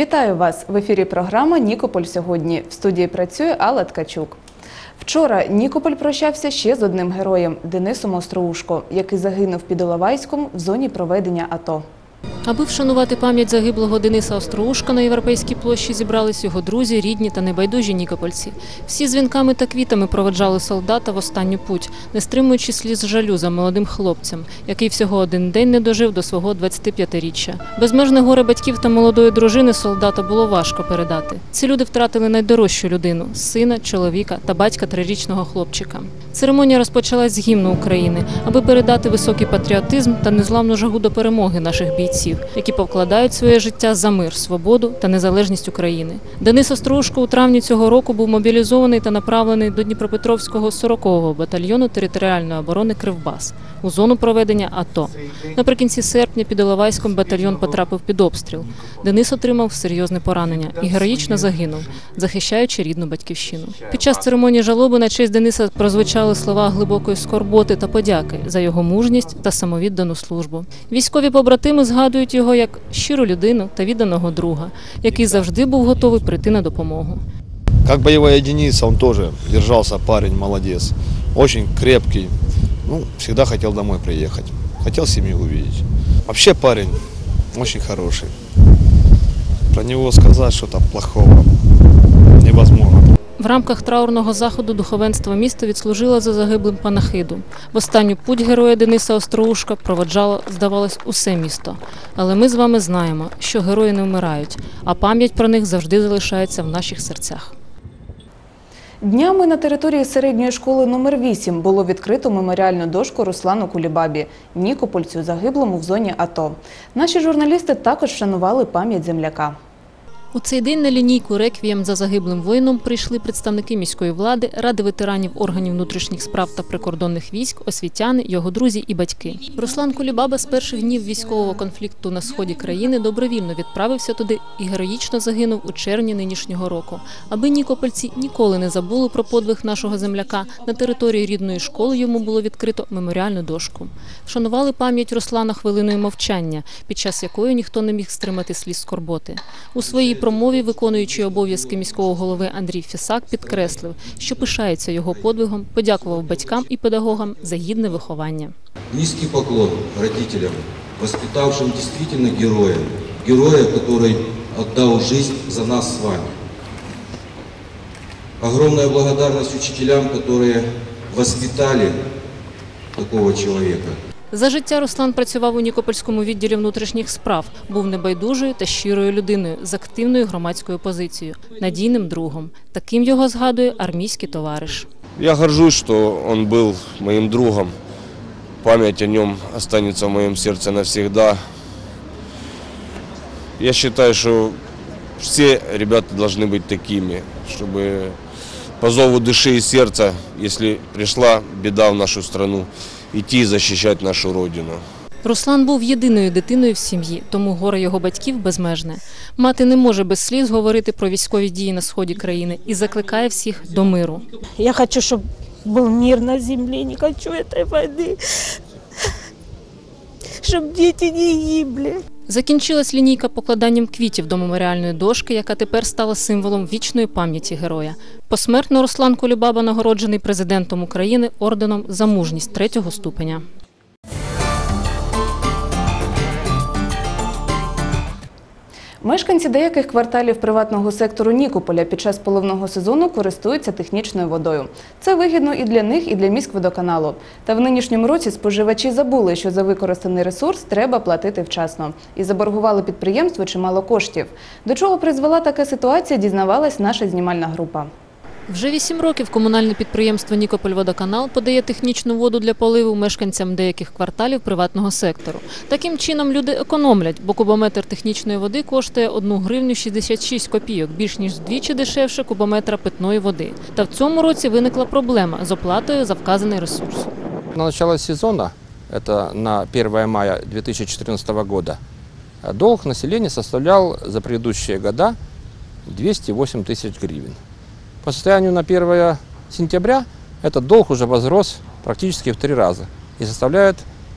Вітаю вас в ефірі. Програма Нікополь сьогодні. В студії працює Алла Ткачук. Вчора Нікополь прощався ще з одним героєм Денисом Остроушко, який загинув під Оловайськом в зоні проведення АТО. Аби вшанувати пам'ять загиблого Дениса Остроушка на Європейській площі зібрались його друзі, рідні та небайдужі нікопольці. Всі з вінками та квітами проведжали солдата в останню путь, не стримуючи сліз жалю за молодим хлопцем, який всього один день не дожив до свого 25-річчя. Безмежне горе батьків та молодої дружини солдата було важко передати. Ці люди втратили найдорожчу людину сина, чоловіка та батька трирічного хлопчика. Церемонія розпочалась з гімну України, аби передати високий патріотизм та незламну жагу до перемоги наших бійців, які повкладають своє життя за мир, свободу та незалежність України. Денис Острушко у травні цього року був мобілізований та направлений до Дніпропетровського 40-го батальйону територіальної оборони Кривбас у зону проведення АТО. Наприкінці серпня під Іловайськом батальйон потрапив під обстріл. Денис отримав серйозне поранення і героїчно загинув, захищаючи рідну батьківщину. Під час церемонії жалоби на честь Дениса прозвучали слова глибокої скорботи та подяки за його мужність та самовіддану службу. Військові побратими згадують його як щиру людину та відданого друга, який завжди був готовий прийти на допомогу. Як бойова единиця, він теж держався, парень молодець, Очень крепкий. Ну, завжди хотів домой приїхати, хотів сім'ю побачити. Взагалі парень дуже хороший. Про нього сказати, що там плохого. В рамках траурного заходу духовенство міста відслужило за загиблим панахиду. В останню путь героя Дениса Остроушка проводжало, здавалось, усе місто. Але ми з вами знаємо, що герої не вмирають, а пам'ять про них завжди залишається в наших серцях. Днями на території середньої школи номер 8 було відкрито меморіальну дошку Руслану Кулібабі, Нікопольцю, загиблому в зоні АТО. Наші журналісти також вшанували пам'ять земляка. У цей день на лінійку реквієм за загиблим воїном прийшли представники міської влади, ради ветеранів органів внутрішніх справ та прикордонних військ, освітяни, його друзі і батьки. Руслан Кулібаба з перших днів військового конфлікту на сході країни добровільно відправився туди і героїчно загинув у червні нинішнього року. Аби нікопольці ніколи не забули про подвиг нашого земляка, на території рідної школи йому було відкрито меморіальну дошку. Вшанували пам'ять Руслана хвилиною мовчання, під час якої ніхто не міг стримати сліз скорботи. У своїй промові виконуючий обов'язки міського голови Андрій Фісак підкреслив, що пишається його подвигом, подякував батькам і педагогам за гідне виховання. Низкий поклон родителям, воспитавшим действительно героя. Героя, который отдал жизнь за нас с вами. Огромная благодарность учителям, которые воспитали такого человека. За життя Руслан працював у Нікопольському відділі внутрішніх справ, був небайдужою та щирою людиною з активною громадською позицією, надійним другом. Таким його згадує армійський товариш. Я горжусь, что он был моим другом. Память о нем останется в моем сердце навсегда. Я считаю, что все ребята должны быть такими, чтобы по зову души и сердца, если пришла беда в нашу страну, идти и защищать нашу Родину. Руслан був єдиною дитиною в сім'ї, тому горе його батьків безмежне. Мати не може без сліз говорити про військові дії на сході країни і закликає всіх до миру. Я хочу, чтобы был мир на земле, не хочу этой войны. Чтобы дети не гибли. Закінчилась лінійка покладанням квітів до меморіальної дошки, яка тепер стала символом вічної пам'яті героя. Посмертно Руслан Кулібаба нагороджений президентом України орденом за мужність третього ступеня. Мешканці деяких кварталів приватного сектору Нікополя під час поливного сезону користуються технічною водою. Це вигідно і для них, і для міськводоканалу. Та в нинішньому році споживачі забули, що за використаний ресурс треба платити вчасно. І заборгували підприємству чимало коштів. До чого призвела така ситуація, дізнавалась наша знімальна група. Вже вісім років комунальне підприємство Нікопольводоканал подає технічну воду для поливу мешканцям деяких кварталів приватного сектору. Таким чином люди економлять, бо кубометр технічної води коштує 1 гривню 66 копійок, більш ніж вдвічі дешевше кубометра питної води. Та в цьому році виникла проблема з оплатою за вказаний ресурс. На начало сезона, это на 1 мая 2014 года, э, долг населения составлял за предыдущие года 208 тысяч гривен. По состоянию на 1 сентября этот долг уже возрос практически в три раза и составляет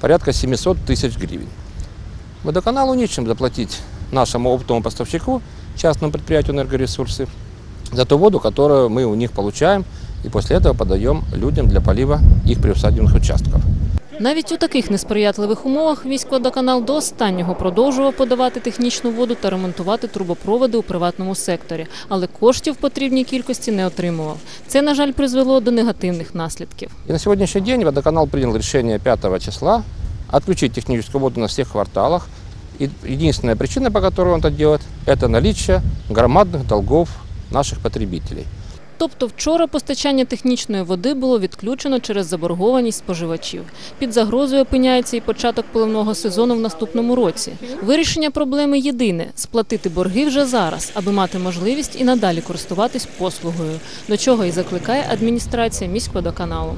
порядка 700 тысяч гривен. Водоканалу нечем заплатить нашему оптовому поставщику частному предприятию «Энергоресурсы» за ту воду, которую мы у них получаем, и после этого подаем людям для полива их приусадебных участков. Навіть у таких несприятливих умовах міськводоканал до останнього продовжував подавати технічну воду та ремонтувати трубопроводи у приватному секторі, але коштів в потрібній кількості не отримував. Це, на жаль, призвело до негативних наслідків. И на сегодняшний день водоканал принял решение 5 числа отключить техническую воду на всех кварталах. И единственная причина, по которой он это делает, это наличие громадных долгов наших потребителей. Тобто вчора постачання технічної води було відключено через заборгованість споживачів. Під загрозою опиняється і початок поливного сезону в наступному році. Вирішення проблеми єдине – сплатити борги вже зараз, аби мати можливість і надалі користуватись послугою, до чого і закликає адміністрація міськводоканалу.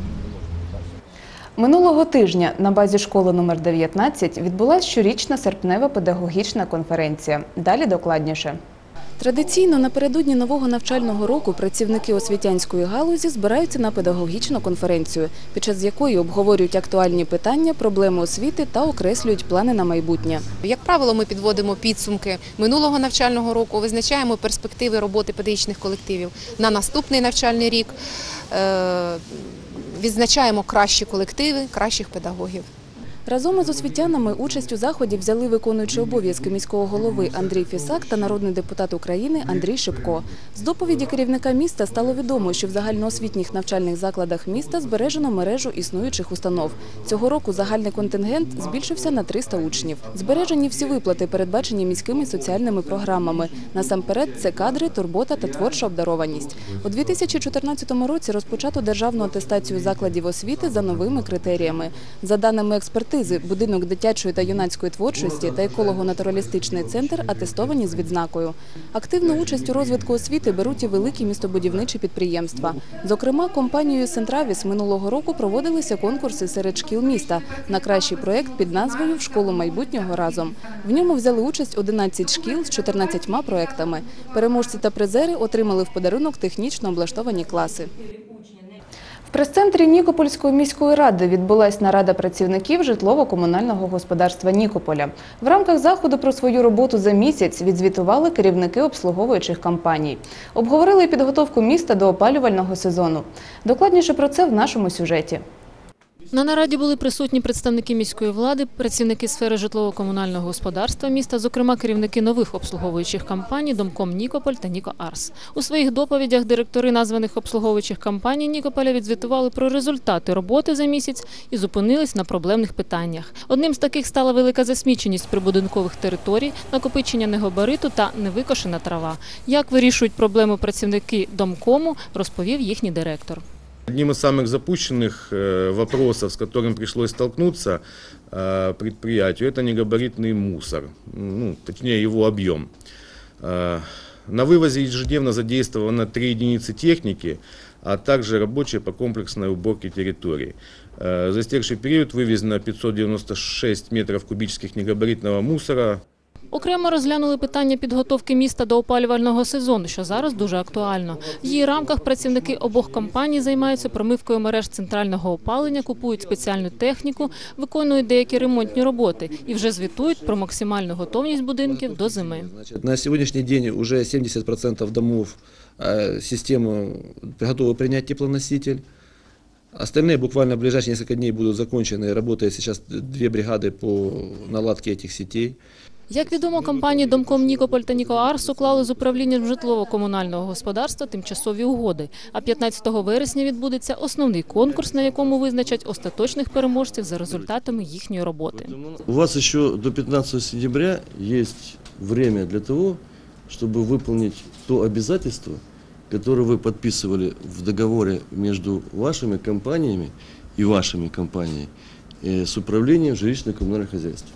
Минулого тижня на базі школи номер 19 відбулася щорічна серпнева педагогічна конференція. Далі докладніше. Традиційно напередодні нового навчального року працівники освітянської галузі збираються на педагогічну конференцію, під час якої обговорюють актуальні питання, проблеми освіти та окреслюють плани на майбутнє. Як правило, ми підводимо підсумки минулого навчального року, визначаємо перспективи роботи педагогічних колективів на наступний навчальний рік, е, відзначаємо кращі колективи, кращих педагогів. Разом із освітянами участь у заході взяли виконуючий обов'язки міського голови Андрій Фісак та народний депутат України Андрій Шипко. З доповіді керівника міста стало відомо, що в загальноосвітніх навчальних закладах міста збережено мережу існуючих установ. Цього року загальний контингент збільшився на 300 учнів. Збережені всі виплати, передбачені міськими соціальними програмами. Насамперед, це кадри, турбота та творча обдарованість. У 2014 році розпочато державну атестацію закладів освіти за новими критеріями. За даними експертизи, будинок дитячої та юнацької творчості та еколого-натуралістичний центр атестовані з відзнакою. Активну участь у розвитку освіти беруть і великі містобудівничі підприємства. Зокрема, компанією «Сентравіс» минулого року проводилися конкурси серед шкіл міста на кращий проєкт під назвою «В школу майбутнього разом». В ньому взяли участь 11 шкіл з 14 проєктами. Переможці та призери отримали в подарунок технічно облаштовані класи. В прес-центрі Нікопольської міської ради відбулась нарада працівників житлово-комунального господарства Нікополя. В рамках заходу про свою роботу за місяць відзвітували керівники обслуговуючих компаній. Обговорили підготовку міста до опалювального сезону. Докладніше про це в нашому сюжеті. На нараді були присутні представники міської влади, працівники сфери житлово-комунального господарства міста, зокрема керівники нових обслуговуючих компаній Домком Нікополь та Ніко Арс. У своїх доповідях директори названих обслуговуючих компаній Нікополя відзвітували про результати роботи за місяць і зупинились на проблемних питаннях. Одним з таких стала велика засміченість прибудинкових територій, накопичення негабариту та невикошена трава. Як вирішують проблему працівники Домкому, розповів їхній директор. Одним из самых запущенных э, вопросов, с которым пришлось столкнуться э, предприятию, это негабаритный мусор, ну, точнее его объем. Э, На вывозе ежедневно задействовано три единицы техники, а также рабочие по комплексной уборке территории. За истекший период вывезено 596 метров кубических негабаритного мусора, Окремо розглянули питання підготовки міста до опалювального сезону, що зараз дуже актуально. В її рамках працівники обох компаній займаються промивкою мереж центрального опалення, купують спеціальну техніку, виконують деякі ремонтні роботи і вже звітують про максимальну готовність будинків до зими. Значит, на сегодняшний день уже 70% домов э, систему готовы принять теплоноситель. Остальные буквально в ближайшие несколько дней будут закончены. Работает сейчас две бригады по наладке этих сетей. Як відомо, компанії Домком Нікополь та Нікоарс уклали з управлінням житлово-комунального господарства тимчасові угоди. А 15 вересня відбудеться основний конкурс, на якому визначать остаточних переможців за результатами їхньої роботи. У вас еще до 15 сентября есть время для того, чтобы выполнить то обязательство, которое вы подписывали в договоре между вашими компаниями и вашими компаниями э, с управлением жилищно-коммунального хозяйства.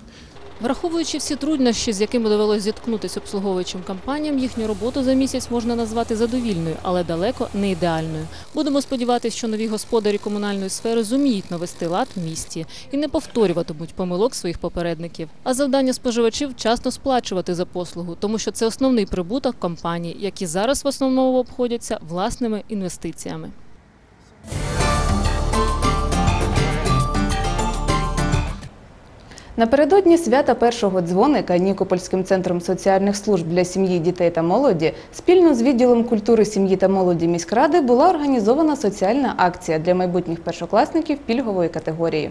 Враховуючи всі труднощі, з якими довелось зіткнутися обслуговуючим компаніям, їхню роботу за місяць можна назвати задовільною, але далеко не ідеальною. Будемо сподіватися, що нові господарі комунальної сфери зуміють навести лад в місті і не повторюватимуть помилок своїх попередників. А завдання споживачів вчасно сплачувати за послугу, тому що це основний прибуток компаній, які зараз в основному обходяться власними інвестиціями. Напередодні свята першого дзвоника Нікопольським центром соціальних служб для сім'ї, дітей та молоді спільно з відділом культури сім'ї та молоді міськради була організована соціальна акція для майбутніх першокласників пільгової категорії.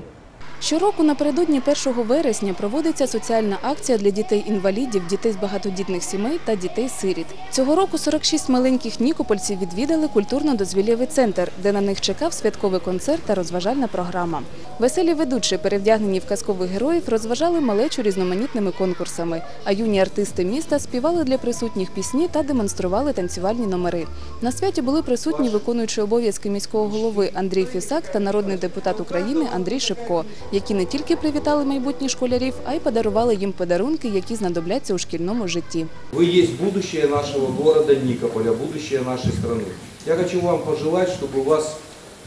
Щороку напередодні 1 вересня проводиться соціальна акція для дітей-інвалідів, дітей з багатодітних сімей та дітей-сиріт. Цього року 46 маленьких нікопольців відвідали культурно-дозвілєвий центр, де на них чекав святковий концерт та розважальна програма. Веселі ведучі, перевдягнені в казкових героїв, розважали малечу різноманітними конкурсами, а юні артисти міста співали для присутніх пісні та демонстрували танцювальні номери. На святі були присутні виконуючий обов'язки міського голови Андрій Фісак та народний депутат України Андрій Шипко, які не тільки привітали майбутніх школярів, а й подарували їм подарунки, які знадобляться у шкільному житті. Вы есть будущее нашего города Никополя, будущее нашей страны. Я хочу вам пожелать, чтобы у вас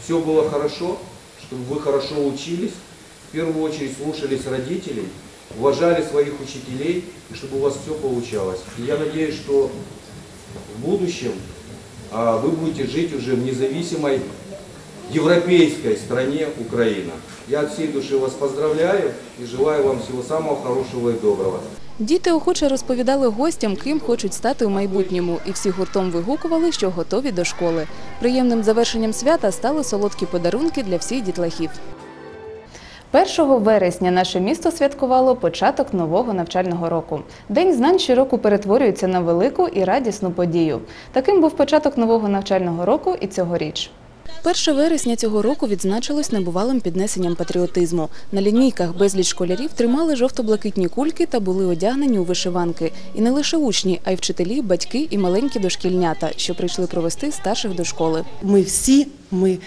все было хорошо, чтобы вы хорошо учились, в первую очередь слушались родителей, уважали своих учителей, и чтобы у вас все получалось. И я надеюсь, что в будущем а, вы будете жить уже в независимой европейской стране Украина. Я от всей души вас поздравляю и желаю вам всего самого хорошего и доброго. Діти охоче розповідали гостям, ким хочуть стати у майбутньому, і всі гуртом вигукували, що готові до школи. Приємним завершенням свята стали солодкі подарунки для всіх дітлахів. 1 вересня наше місто святкувало початок нового навчального року. День знань щороку перетворюється на велику і радісну подію. Таким був початок нового навчального року і цьогоріч. 1 вересня цього року відзначилось небувалим піднесенням патріотизму. На лінійках безліч школярів тримали жовто-блакитні кульки та були одягнені у вишиванки. І не лише учні, а й вчителі, батьки і маленькі дошкільнята, що прийшли провести старших до школи. Ми всі ми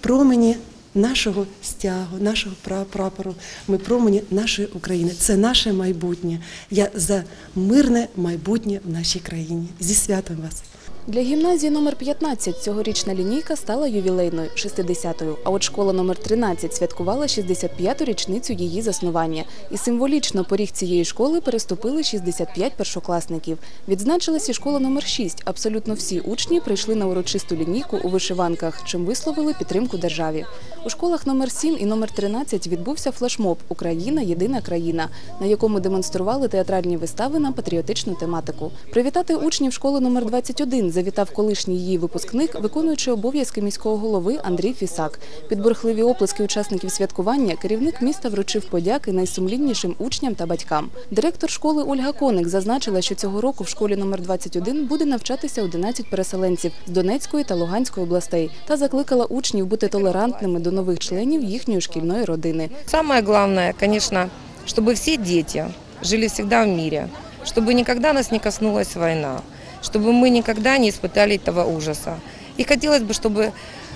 промені нашого стягу, нашого пра- прапору. Ми промені нашої України. Це наше майбутнє. Я за мирне майбутнє в нашій країні. Зі святом вас! Для гімназії номер 15 цьогорічна лінійка стала ювілейною 60-ю, а от школа номер 13 святкувала 65-ту річницю її заснування. І символічно поріг цієї школи переступили 65 першокласників. Відзначилась і школа номер 6. Абсолютно всі учні прийшли на урочисту лінійку у вишиванках, чим висловили підтримку державі. У школах номер 7 і номер 13 відбувся флешмоб Україна єдина країна, на якому демонстрували театральні вистави на патріотичну тематику. Привітати учнів школи номер 21 завітав колишній її випускник, виконуючий обов'язки міського голови Андрій Фісак. Під бурхливі оплески учасників святкування керівник міста вручив подяки найсумліннішим учням та батькам. Директор школи Ольга Коник зазначила, що цього року в школі номер 21 буде навчатися 11 переселенців з Донецької та Луганської областей та закликала учнів бути толерантними до нових членів їхньої шкільної родини. Самое главное, конечно, чтобы все дети жили всегда в мире, чтобы никогда нас не коснулась война, чтобы мы никогда не испытали этого ужаса. И хотелось бы, чтобы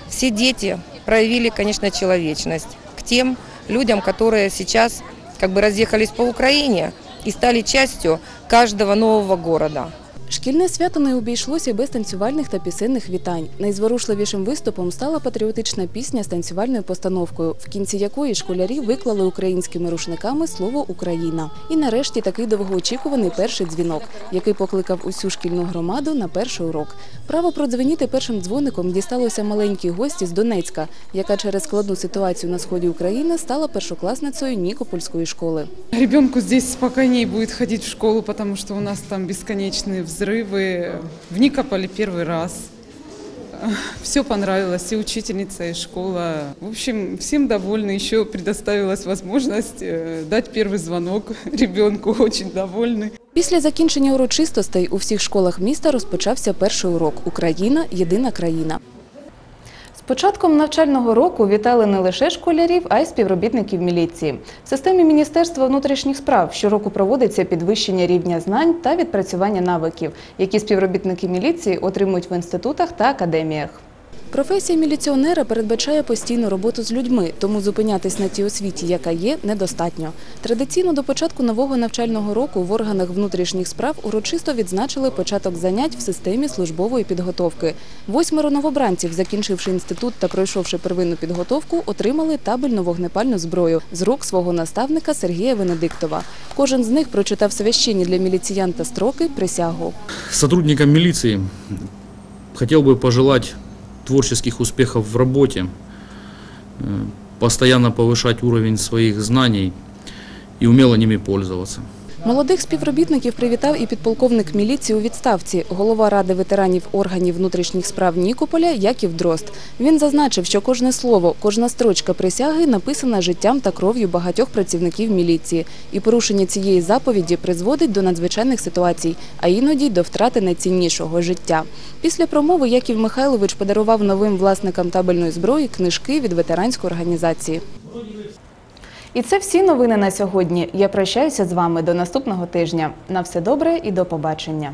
все дети проявили, конечно, человечность к тем людям, которые сейчас как бы разъехались по Украине и стали частью каждого нового города. Шкільне свято не обійшлося без танцювальних та пісенних вітань. Найзворушливішим виступом стала патріотична пісня з танцювальною постановкою, в кінці якої школярі виклали українськими рушниками слово Україна. І нарешті такий довгоочікуваний перший дзвінок, який покликав усю шкільну громаду на перший урок. Право продзвеніти першим дзвоником дісталося маленькій гості з Донецька, яка через складну ситуацію на сході України стала першокласницею Нікопольської школи. Ребенку здесь спокойнее будет ходить в школу, потому что у нас там бесконечные взрывы. В Никополе первый раз. Все понравилось, и учительница, и школа. В общем, всем довольны. Еще предоставилась возможность э, дать первый звонок ребенку, очень довольны. Після закінчення урочистостей у всіх школах міста розпочався перший урок Україна єдина країна. Початком навчального року вітали не лише школярів, а й співробітників міліції. В системі Міністерства внутрішніх справ щороку проводиться підвищення рівня знань та відпрацювання навиків, які співробітники міліції отримують в інститутах та академіях. Професія міліціонера передбачає постійну роботу з людьми, тому зупинятись на тій освіті, яка є, недостатньо. Традиційно до початку нового навчального року в органах внутрішніх справ урочисто відзначили початок занять в системі службової підготовки. Восьмеро новобранців, закінчивши інститут та пройшовши первинну підготовку, отримали табельну вогнепальну зброю з рук свого наставника Сергія Венедиктова. Кожен з них прочитав священні для міліціян та строки присягу. Сотрудникам милиции хотел бы пожелать творческих успехов в работе, э, постоянно повышать уровень своих знаний, и умело ними пользоваться. Молодих співробітників привітав і підполковник міліції у відставці, голова ради ветеранів органів внутрішніх справ Нікополя Яків Дрозд. Він зазначив, що кожне слово, кожна строчка присяги написана життям та кров'ю багатьох працівників міліції. І порушення цієї заповіді призводить до надзвичайних ситуацій, а іноді до втрати найціннішого життя. Після промови Яків Михайлович подарував новим власникам табельної зброї книжки від ветеранської організації. І це всі новини на сьогодні. Я прощаюся з вами до наступного тижня. На все добре і до побачення.